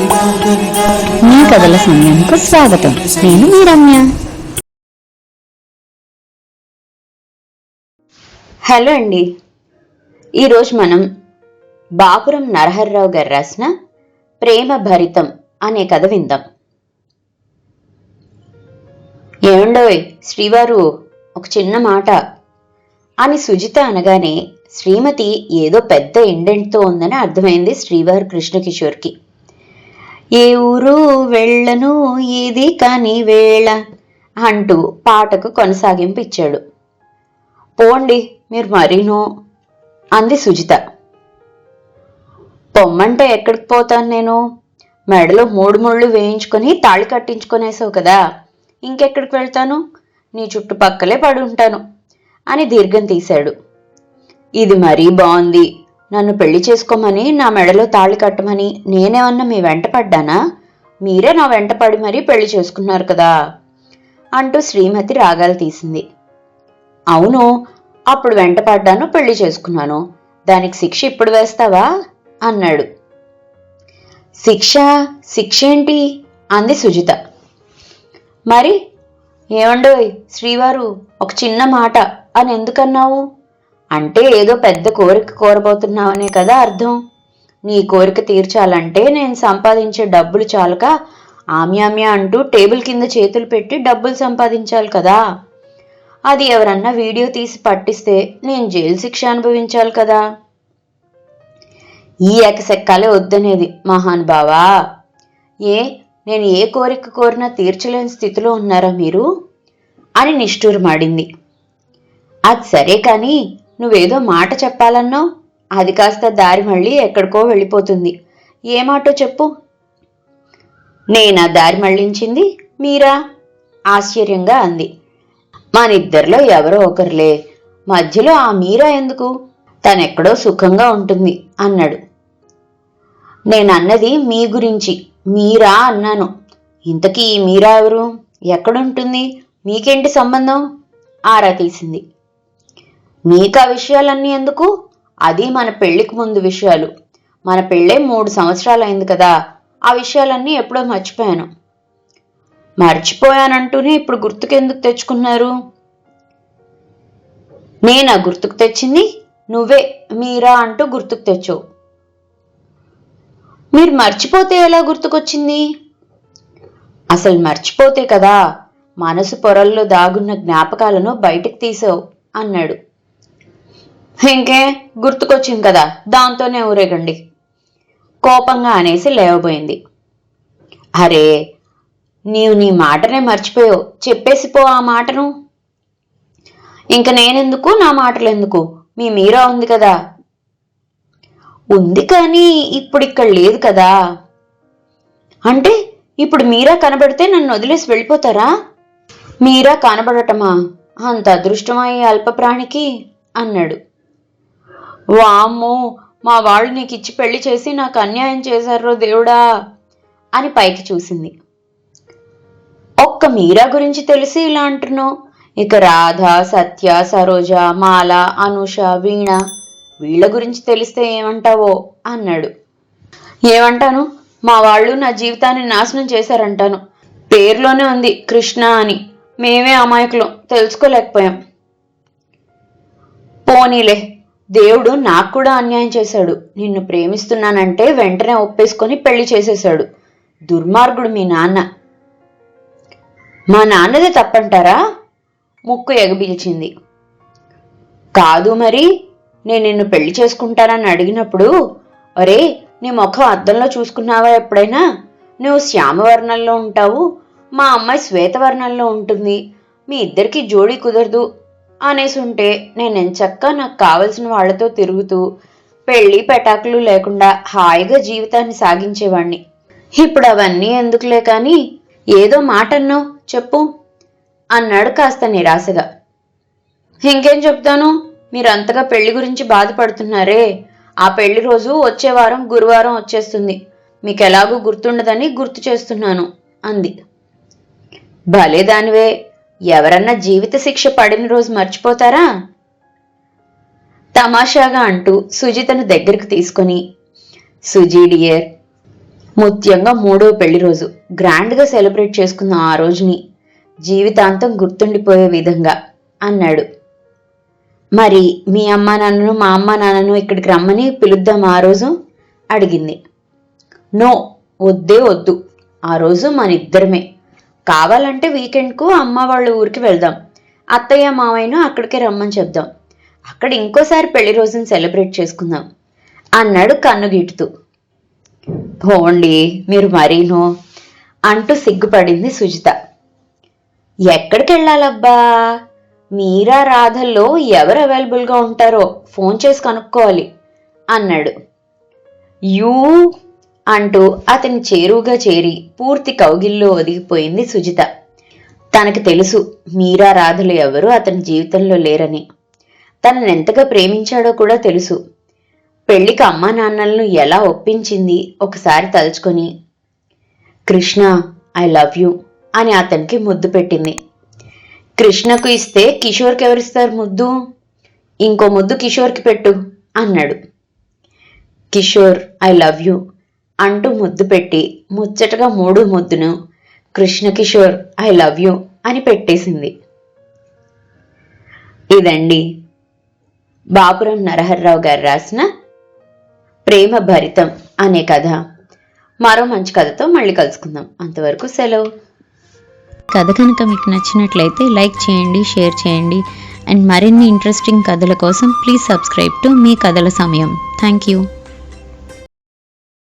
మీ కథల సమయానికి స్వాగతం. నేను మీ రమ్య. హలో అండి. ఈరోజు మనం బాపురం నరహర్రావు గారు రాసిన ప్రేమ భరితం అనే కథ విందాం. ఏమండోయ్ శ్రీవారు ఒక చిన్న మాట అని సుజిత అనగానే శ్రీమతి ఏదో పెద్ద ఇండెంట్తో ఉందని అర్థమైంది శ్రీవారు కృష్ణకిషోర్కి. ఏ ఊరు వెళ్ళను ఇది కాని వేళ అంటూ పాటకు కొనసాగింపు ఇచ్చాడు పోండి మీరు మరీను అంది సుజిత. పొమ్మంటే ఎక్కడికి పోతాను నేను? మెడలో మూడు ముళ్ళు వేయించుకొని తాళి కట్టించుకునేసావు కదా ఇంకెక్కడికి వెళ్తాను? నీ చుట్టుపక్కలే పడి ఉంటాను అని దీర్ఘం తీశాడు. ఇది మరీ బాగుంది నన్ను పెళ్ళి చేసుకోమని నా మెడలో తాళి కట్టమని నేనేమన్నా మీ వెంట పడ్డానా? మీరే నా వెంట పడి మరీ పెళ్ళి చేసుకున్నారు కదా? అంటూ శ్రీమతి రాగాలు తీసింది. అవును అప్పుడు వెంట పడ్డాను పెళ్ళి చేసుకున్నాను. దానికి శిక్ష ఇప్పుడు వేస్తావా? అన్నాడు. శిక్ష? శిక్ష ఏంటి? అంది సుజిత. మరి? ఏమండోయ్ శ్రీవారు ఒక చిన్న మాట అని ఎందుకన్నావు? అంటే ఏదో పెద్ద కోరిక కోరబోతున్నావనే కదా అర్థం. నీ కోరిక తీర్చాలంటే నేను సంపాదించే డబ్బులు చాలక ఆమ్యామ్య అంటూ టేబుల్ కింద చేతులు పెట్టి డబ్బులు సంపాదించాలి కదా. అది ఎవరన్నా వీడియో తీసి పట్టిస్తే నేను జైలు శిక్ష అనుభవించాలి కదా. ఈ ఎకసెక్కాలే వద్దనేది మహానుభావా ఏ నేను ఏ కోరిక కోరినా తీర్చలేని స్థితిలో ఉన్నారా మీరు? అని నిష్ఠూరమాడింది. అది సరే కానీ నువ్వేదో మాట చెప్పాలన్నావు? అది కాస్త దారి మళ్ళీ ఎక్కడికో వెళ్ళిపోతుంది. ఏ మాటో చెప్పు. నేనా దారి మళ్ళించింది? మీరా? ఆశ్చర్యంగా అంది. మనిద్దరిలో ఎవరో ఒకరులే. మధ్యలో ఆ మీరా ఎందుకు? తనెక్కడో సుఖంగా ఉంటుంది అన్నాడు. నేనన్నది మీ గురించి. మీరా అన్నాను. ఇంతకీ మీరా ఎవరు? ఎక్కడుంటుంది? మీకేంటి సంబంధం? ఆరా తీసింది మీకు ఆ విషయాలన్నీ ఎందుకు? అది మన పెళ్ళికి ముందు విషయాలు. మన పెళ్ళే మూడు సంవత్సరాలు అయింది కదా. ఆ విషయాలన్నీ ఎప్పుడో మర్చిపోయాను. మర్చిపోయానంటూనే ఇప్పుడు గుర్తుకెందుకు తెచ్చుకున్నారు? నేనా గుర్తుకు తెచ్చింది? నువ్వే మీరా అంటూ గుర్తుకు తెచ్చావు. మీరు మర్చిపోతే ఎలా గుర్తుకొచ్చింది? అసలు మర్చిపోతే కదా మనసు పొరల్లో దాగున్న జ్ఞాపకాలను బయటకు తీసావు అన్నాడు. ఇంకే గుర్తుకొచ్చింది కదా దాంతోనే ఊరేగండి. కోపంగా అనేసి లేవబోయింది. అరే నీవు నీ మాటనే మర్చిపోయావు చెప్పేసి పో ఆ మాటను. ఇంక నేనెందుకు నా మాటలు ఎందుకు మీ మీరా ఉంది కదా. ఉంది కానీ ఇప్పుడు ఇక్కడ లేదు కదా. అంటే ఇప్పుడు మీరా కనబడితే నన్ను వదిలేసి వెళ్ళిపోతారా? మీరా కనబడటమా? అంత అదృష్టమా ఈ అల్పప్రాణికి? అన్నాడు. వామ్మో మా వాళ్ళు నీకు ఇచ్చి పెళ్ళి చేసి నాకు అన్యాయం చేశారో దేవుడా అని పైకి చూసింది. ఒక్క మీరా గురించి తెలిసి ఇలా అంటున్నావు? ఇక రాధ సత్య సరోజ మాల అనుష వీణ వీళ్ళ గురించి తెలిస్తే ఏమంటావో అన్నాడు. ఏమంటాను? మా వాళ్ళు నా జీవితాన్ని నాశనం చేశారంటాను. పేరులోనే ఉంది కృష్ణ అని. మేమే అమాయకులం తెలుసుకోలేకపోయాం. పోనీలే దేవుడు నాకు కూడా అన్యాయం చేశాడు. నిన్ను ప్రేమిస్తున్నానంటే వెంటనే ఒప్పేసుకొని పెళ్ళి చేసేశాడు. దుర్మార్గుడు మీ నాన్న. మా నాన్నదే తప్పంటారా? ముక్కు ఎగబిల్చింది కాదు మరి నేను నిన్ను పెళ్ళి చేసుకుంటానని అడిగినప్పుడు అరే నీ ముఖం అద్దంలో చూసుకున్నావా ఎప్పుడైనా? నువ్వు శ్యామవర్ణంలో ఉంటావు. మా అమ్మాయి శ్వేతవర్ణంలో ఉంటుంది. మీ ఇద్దరికి జోడీ కుదరదు. అనేసి ఉంటే నేను ఎంచక్క నాకు కావలసిన వాళ్ళతో తిరుగుతూ పెళ్ళి పెటాకులు లేకుండా హాయిగా జీవితాన్ని సాగించేవాణ్ణి. ఇప్పుడు అవన్నీ ఎందుకులే కాని ఏదో మాట అన్నావు చెప్పు అన్నాడు కాస్త నిరాశగా. ఇంకేం చెప్తాను? మీరంతగా పెళ్ళి గురించి బాధపడుతున్నారే. ఆ పెళ్ళి రోజు వచ్చే వారం గురువారం వచ్చేస్తుంది. మీకు ఎలాగూ గుర్తుండదని గుర్తు చేస్తున్నాను అంది. భలే దానివే ఎవరన్నా జీవిత శిక్ష పడిన రోజు మర్చిపోతారా? తమాషాగా అంటూ సుజితను దగ్గరికి తీసుకొని సుజీ డియర్ ముత్యంగా మూడో పెళ్ళి రోజు గ్రాండ్గా సెలబ్రేట్ చేసుకున్న ఆ రోజుని జీవితాంతం గుర్తుండిపోయే విధంగా అన్నాడు. మరి మీ అమ్మ నాన్నను మా అమ్మ నాన్నను ఇక్కడికి రమ్మని పిలుద్దాం ఆ రోజు? అడిగింది. నో వద్దే వద్దు. ఆ రోజు మన ఇద్దరమే. కావాలంటే వీకెండ్కు అమ్మ వాళ్ళ ఊరికి వెళ్దాం. అత్తయ్య మావయ్యను అక్కడికే రమ్మని చెప్దాం. అక్కడ ఇంకోసారి పెళ్ళి రోజును సెలబ్రేట్ చేసుకుందాం. అన్నాడు కన్ను గీటుతూ పోండి మీరు మరీనో అంటూ సిగ్గుపడింది సుజిత. ఎక్కడికి వెళ్ళాలబ్బా మీరా రాధల్లో ఎవరు అవైలబుల్గా ఉంటారో ఫోన్ చేసి కనుక్కోవాలి అన్నాడు. యూ అంటూ అతని చేరువుగా చేరి పూర్తి కౌగిల్లో ఒదిగిపోయింది సుజిత. తనకు తెలుసు మీరా రాధలు ఎవరు అతని జీవితంలో లేరని. తనను ఎంతగా ప్రేమించాడో కూడా తెలుసు. పెళ్ళికి అమ్మా నాన్నలను ఎలా ఒప్పించింది ఒకసారి తలుచుకొని. కృష్ణ ఐ లవ్ యూ అని అతనికి ముద్దు పెట్టింది. కృష్ణకు ఇస్తే కిషోర్కి ఎవరిస్తారు ముద్దు? ఇంకో ముద్దు కిషోర్కి పెట్టు అన్నాడు. కిషోర్ ఐ లవ్ యూ అంటూ ముద్దు పెట్టి ముచ్చటగా మూడు ముద్దును Krishna Kishore I love you అని పెట్టేసింది. ఇదండి బాపురం నరహర్రావు గారు రాసిన ప్రేమ భరితం అనే కథ. మరో మంచి కథతో మళ్ళీ కలుసుకుందాం. అంతవరకు సెలవు. కథ కనుక మీకు నచ్చినట్లయితే లైక్ చేయండి షేర్ చేయండి. అండ్ మరిన్ని ఇంట్రెస్టింగ్ కథల కోసం ప్లీజ్ సబ్స్క్రైబ్ టు మీ కథల సమయం. Thank you.